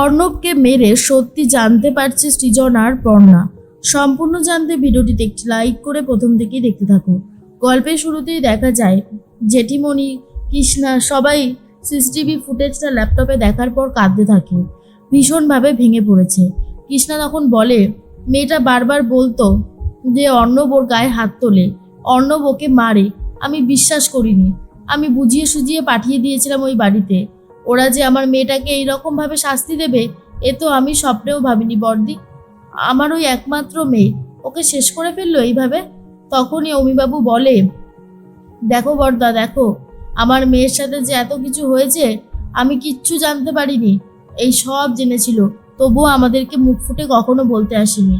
অর্ণবকে মেরে সত্যি জানতে পারছে সৃজন আর পর্ণা। সম্পূর্ণ জানতে ভিডিওটিতে একটি লাইক করে প্রথম থেকেই দেখতে থাকো। গল্পের শুরুতেই দেখা যায়, জেঠিমণি, কৃষ্ণা সবাই সিসিটিভি ফুটেজটা ল্যাপটপে দেখার পর কাঁদতে থাকে, ভীষণভাবে ভেঙে পড়েছে। কৃষ্ণা তখন বলে, মেয়েটা বারবার বলতো যে অর্ণব ওর গায়ে হাত তোলে, অর্ণব ওকে মারে, আমি বিশ্বাস করিনি। আমি বুঝিয়ে সুজিয়ে পাঠিয়ে দিয়েছিলাম ওই বাড়িতে। ওরা যে আমার মেয়েটাকে এইরকম ভাবে শাস্তি দেবে, এ তো আমি স্বপ্নেও ভাবিনি, বর্দি। আমার ওই একমাত্র মেয়ে, ওকে শেষ করে ফেলল এইভাবে? তখনই অমিবাবু বলে, দেখো বর্দা, দেখো, আমার মেয়ের সাথে যে এত কিছু হয়েছে, আমি কিচ্ছু জানতে পারিনি। এই সব জেনেছিল, তবুও আমাদেরকে মুখ ফুটে কখনো বলতে আসেনি।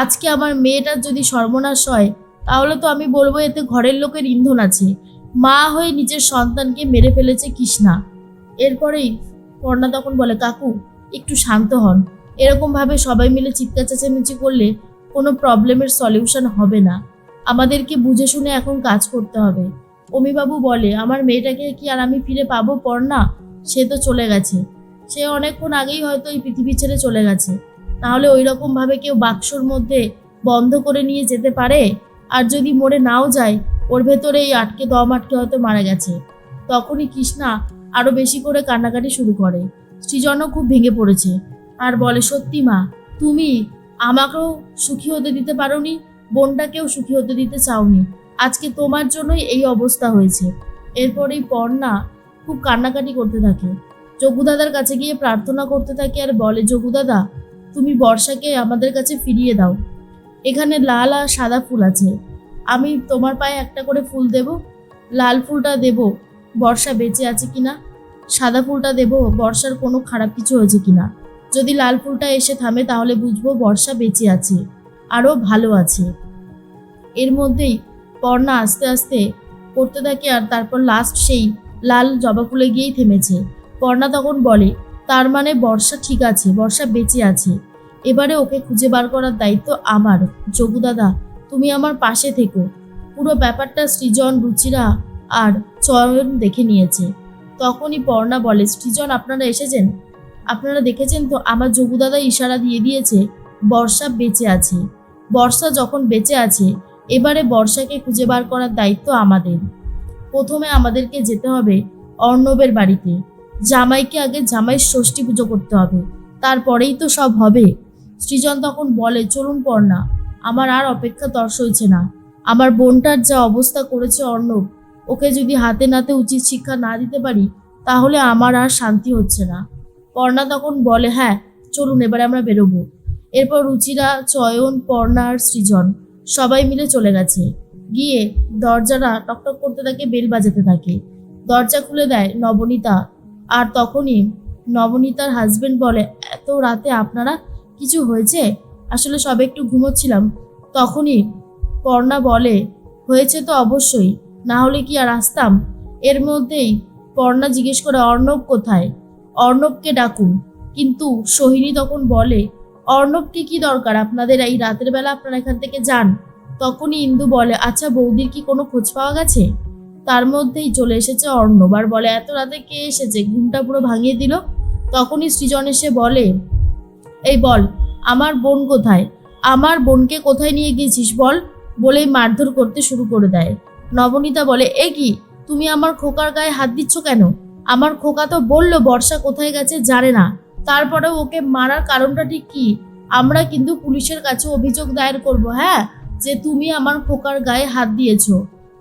আজকে আমার মেয়েটার যদি সর্বনাশ হয়, তাহলে তো আমি বলব এতে ঘরের লোকের ইন্ধন আছে। মা হয়ে নিজের সন্তানকে মেরে ফেলেছে কৃষ্ণা। এরপরেই পর্ণা তখন বলে, কাকু, একটু শান্ত হন। এরকমভাবে সবাই মিলে চিৎকার চেঁচামেচি করলে কোনো প্রবলেমের সলিউশন হবে না। আমাদেরকে বুঝে শুনে এখন কাজ করতে হবে। অমিবাবু বলে, আমার মেয়েটাকে কি আর আমি ফিরে পাবো, পর্ণা? সে তো চলে গেছে। সে অনেকক্ষণ আগেই হয়তো এই পৃথিবী ছেড়ে চলে গেছে। তাহলে ওই রকমভাবে কেউ বাক্সর মধ্যে বন্ধ করে নিয়ে যেতে পারে? আর যদি মরে নাও যায়, ওর ভেতরে এই আটকে, দম আটকে হয়তো মারা গেছে। তখনই কৃষ্ণা আরও বেশি করে কান্নাকাটি শুরু করে। সৃজনও খুব ভেঙে পড়েছে। আর বলে, সত্যি মা, তুমি আমাকেও সুখী হতে দিতে পারোনি, বোনটাকেও সুখী হতে দিতে চাওনি। আজকে তোমার জন্যই এই অবস্থা হয়েছে। এরপরেই পর্ণা খুব কান্নাকাটি করতে থাকে। যোগুদাদার কাছে গিয়ে প্রার্থনা করতে থাকে আর বলে, যোগুদাদা, তুমি বর্ষাকে আমাদের কাছে ফিরিয়ে দাও। এখানে লাল আর সাদা ফুল আছে। আমি তোমার পায়ে একটা করে ফুল দেব, লাল ফুলটা দেব বর্ষা বেঁচে আছে কিনা? সাদা ফুলটা দেব, বর্ষার কোনো খারাপ কিছু হয়েছে কিনা? যদি লাল ফুলটা এসে থামে, তাহলে বুঝব বর্ষা বেঁচে আছে, আরও ভালো আছে। এর মধ্যেই পর্ণা আস্তে আস্তে করতে থাকে আর তারপর লাস্ট সেই লাল জবা ফুলে গিয়েই থেমেছে। পর্ণা তখন বলে, তার মানে বর্ষা ঠিক আছে, বর্ষা বেঁচে আছে। এবারে ওকে খুঁজে বার করার দায়িত্ব আমার। যোগু দাদা, তুমি আমার পাশে থেকো। পুরো ব্যাপারটা সৃজন, রুচিরা আর চয়ন দেখে নিয়েছে। তখনই পর্ণা বলে, সৃজন, আপনারা এসেছেন? আপনারা দেখেছেন তো, আমার যোগু দাদা ইশারা দিয়ে দিয়েছে, বর্ষা বেঁচে আছে। বর্ষা যখন বেঁচে আছে, এবারে বর্ষাকে খুঁজে বার করার দায়িত্ব আমাদের। প্রথমে আমাদেরকে যেতে হবে অর্ণবের বাড়িতে। জামাইকে আগে জামাইয়ের ষষ্ঠী পুজো করতে হবে। তারপরেই তো সব হবে। সৃজন তখন বলে, চলুন পর্ণা, আমার আর অপেক্ষা তর্স হয়েছে না। আমার বোনটার যা অবস্থা করেছে অর্ণব ওকে যদি হাতে নাতে উচিত শিক্ষা না দিতে পারি, তাহলে আমার আর শান্তি হচ্ছে না। পর্ণা তখন বলে হ্যাঁ চলুন, এবারে আমরা বেরোবো। এরপর রুচিরা, চয়ন, পর্ণা আর সৃজন সবাই মিলে চলে গেছে। গিয়ে দরজাটা টকটক করতে থাকে, বেল বাজাতে থাকে। দরজা খুলে দেয় নবনীতা। আর তখনই নবনীতার হাজবেন্ড বলে, এত রাতে আপনারা কিছু হয়েছে? আসলে সবে একটু ঘুমোচ্ছিলাম। তখনই পর্ণা বলে, হয়েছে তো অবশ্যই। না হলে কি আর আসতাম? এর মধ্যেই পর্ণা জিজ্ঞেস করে, অর্ণব কোথায়? অর্ণবকে ডাকুন। কিন্তু সোহিনী তখন বলে, অর্ণবকে কি দরকার? আপনাদের এই রাতের বেলা আপনারা এখান থেকে যান। তখনই ইন্দু বলে আচ্ছা বৌদির কি কোনো খোঁজ পাওয়া গেছে? তার মধ্যেই চলে এসেছে অর্ণব আর বলে, এত রাতে কে এসেছে? ঘুমটা পুরো ভাঙিয়ে দিল? তখনই সৃজন এসে বলে, এই বল, আমার বোন কোথায়? আমার বোনকে কোথায় নিয়ে গিয়েছিস বল? বলেই মারধর করতে শুরু করে দেয়। নবনীতা বলে, এ কি? তুমি আমার খোকার গায়ে হাত দিচ্ছ কেন? আমার খোকা তো বলল বর্ষা কোথায় গেছে জানে না। তারপরেও ওকে মারার কারণটা ঠিক কি? আমরা কিন্তু পুলিশের কাছে অভিযোগ দায়ের করব হ্যাঁ? যে তুমি আমার খোকার গায়ে হাত দিয়েছ।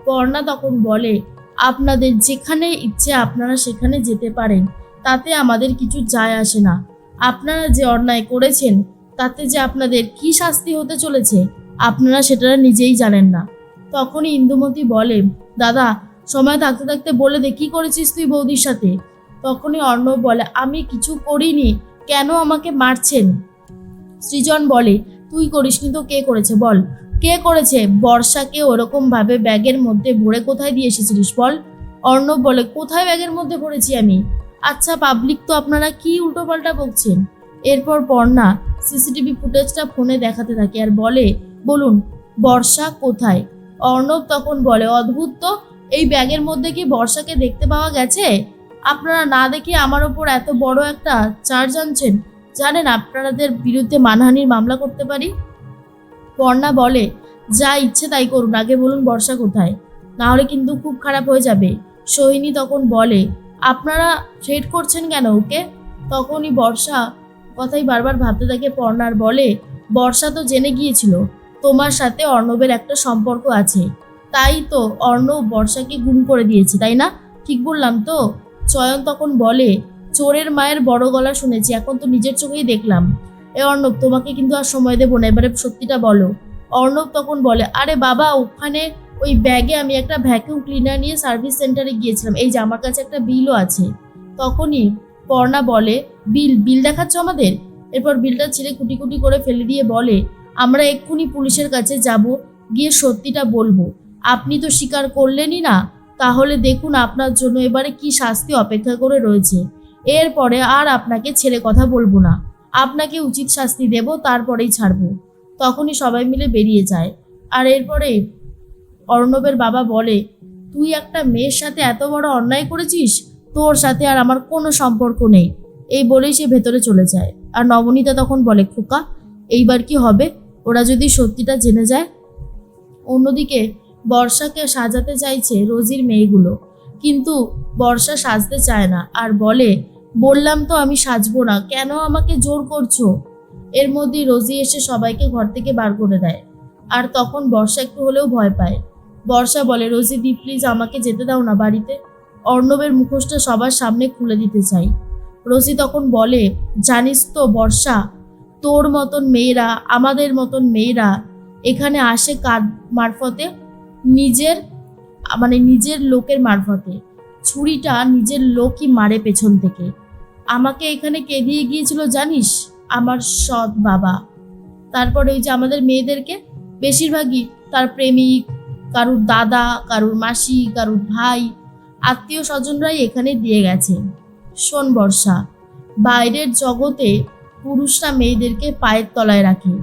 পর্ণা তখন বলে, আপনাদের যেখানে ইচ্ছে আপনারা সেখানে যেতে পারেন। তাতে আমাদের কিছু যায় আসে না। আপনারা যে অন্যায় করেছেন, তাতে যে আপনাদের কি শাস্তি হতে চলেছে, আপনারা সেটা নিজেই জানেন না। তখনই ইন্দুমতি বলে, দাদা, সময় থাকতে থাকতে বলে দে, কি করেছিস তুই বৌদির সাথে? তখনই অর্ণব বলে, আমি কিছু করিনি, কেন আমাকে মারছেন? সৃজন বলে, তুই করিসনি তো, কে করেছে বল? কে করেছে? বর্ষাকে ওরকম ভাবে ব্যাগের মধ্যে ভরে কোথায় দিয়ে এসেছিলিস বল? অর্ণব বলে, কোথায় ব্যাগের মধ্যে ভরেছি আমি? আচ্ছা পাবলিক তো আপনারা কি উল্টোপাল্টা বকছেন? এরপর পর্ণা সিসিটিভি ফুটেজটা ফোনে দেখাতে থাকে আর বলে, বলুন, বর্ষা কোথায়? অর্ণব তখন বলে, অদ্ভুত তো, এই ব্যাগের মধ্যে কি বর্ষাকে দেখতে পাওয়া গেছে? আপনারা না দেখে আমার ওপর এত বড় একটা চার্জ আনছেন। জানেন আপনাদের বিরুদ্ধে মানহানির মামলা করতে পারি? পর্ণা বলে, যা ইচ্ছে তাই করুন, আগে বলুন বর্ষা কোথায়? না হলে কিন্তু খুব খারাপ হয়ে যাবে। সোহিনী তখন বলে, আপনারা থ্রেট করছেন কেন ওকে? তখনই বর্ষা কথাই বারবার ভাবতে থাকে। পর্ণার বলে, বর্ষা তো জেনে গিয়েছিল। তোমার সাথে অর্ণবের একটা সম্পর্ক আছে। তাই তো অর্ণব বর্ষাকে গুম করে দিয়েছে, তাই না? ঠিক বললাম তো? চয়ন তখন বলে, চোরের মায়ের বড় গলা শুনেছি, এখন তো নিজের চোখেই দেখলাম। এ অর্ণব, তোমাকে কিন্তু আর সময় দেবো না, এবারে সত্যিটা বলো। অর্ণব তখন বলে, আরে বাবা, ওখানে ওই ব্যাগে আমি একটা ভ্যাকিউম ক্লিনার নিয়ে সার্ভিস সেন্টারে গিয়েছিলাম, এই যে আমার কাছে একটা বিলও আছে। তখনই পর্ণা বলে বিল বিল দেখাচ্ছ আমাদের? এরপর বিলটা ছিঁড়ে কুটি কুটি করে ফেলে দিয়ে বলে আমরা এক্ষুনি পুলিশের কাছে যাব, গিয়ে সত্যিটা বলব। আপনি তো স্বীকার করলেনই না। তাহলে দেখুন আপনার জন্য এবারে কি শাস্তি অপেক্ষা করে রয়েছে। এরপরে আর আপনাকে ছেড়ে কথা বলব না। আপনাকে উচিত শাস্তি দেব, তারপরেই ছাড়বো। তখনই সবাই মিলে বেরিয়ে যায়। আর এরপরে অর্ণবের বাবা বলে, তুই একটা মেয়ের সাথে এত বড় অন্যায় করেছিস? তোর সাথে আর আমার কোনো সম্পর্ক নেই। এই বলেই সে ভেতরে চলে যায়। আর নবনীতা তখন বলে, খোকা, এইবার কি হবে? ওরা যদি সত্যিটা জেনে যায়। অন্যদিকে বর্ষাকে সাজাতে চাইছে রোজির মেয়েগুলো। কিন্তু বর্ষা সাজতে চায় না আর বলে, বললাম তো আমি সাজবো না, কেন আমাকে জোর করছ? এর মধ্যেই রোজি এসে সবাইকে ঘর থেকে বার করে দেয়। আর তখন বর্ষা একটু হলেও ভয় পায়। বর্ষা বলে, রোজি দি, প্লিজ আমাকে যেতে দাও না বাড়িতে। অর্ণবের মুখোশটা সবার সামনে খুলে দিতে চাই। রোজি তখন বলে, জানিস তো বর্ষা তোর মতন মেয়েরা, আমাদের মতন মেয়েরা এখানে আসে কার মারফতে? নিজের মানে নিজের লোকের মারফতে। ছুরিটা নিজের লোকই মারে পেছন থেকে। আমাকে এখানে কে দিয়ে গিয়েছিল জানিস? আমার সৎ বাবা। তারপরে ওই যে আমাদের মেয়েদেরকে, বেশিরভাগই তার প্রেমিক, কারুর দাদা, কারুর মাসি, কারুর ভাই, আত্মীয় স্বজনরাই এখানে দিয়ে গেছে। শোন বর্ষা, বাইরের জগতে পুরুষরা মেয়েদেরকে পায়ের তলায় রাখে।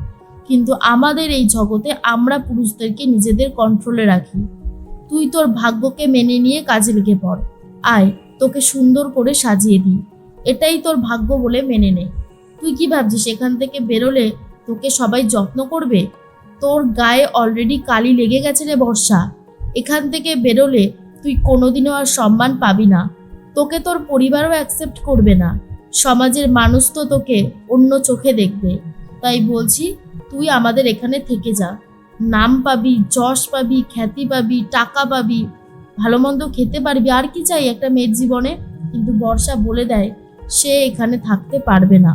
কিন্তু আমাদের এই জগতে আমরা পুরুষদেরকে নিজেদের কন্ট্রোলে রাখি। তুই তোর ভাগ্যকে মেনে নিয়ে কাজে লেগে পড়। আয়, তোকে সুন্দর করে সাজিয়ে দিই। এটাই তোর ভাগ্য বলে মেনে নে। তুই কি ভাবছিস, এখান থেকে বেরোলে তোকে সবাই যত্ন করবে? তোর গায়ে অলরেডি কালি লেগে গেছে রে বর্ষা। এখান থেকে বেরোলে তুই কোনোদিনও আর সম্মান পাবি না। তোকে তোর পরিবারও অ্যাকসেপ্ট করবে না। সমাজের মানুষ তো তোকে অন্য চোখে দেখবে। তাই বলছি, তুই আমাদের এখানে থেকে যা। নাম পাবি, যশ পাবি, খ্যাতি পাবি, টাকা পাবি। ভালো মন্দ খেতে পারবি, আর কি চাই একটা মেয়ের জীবনে? কিন্তু বর্ষা বলে দেয়, সে এখানে থাকতে পারবে না।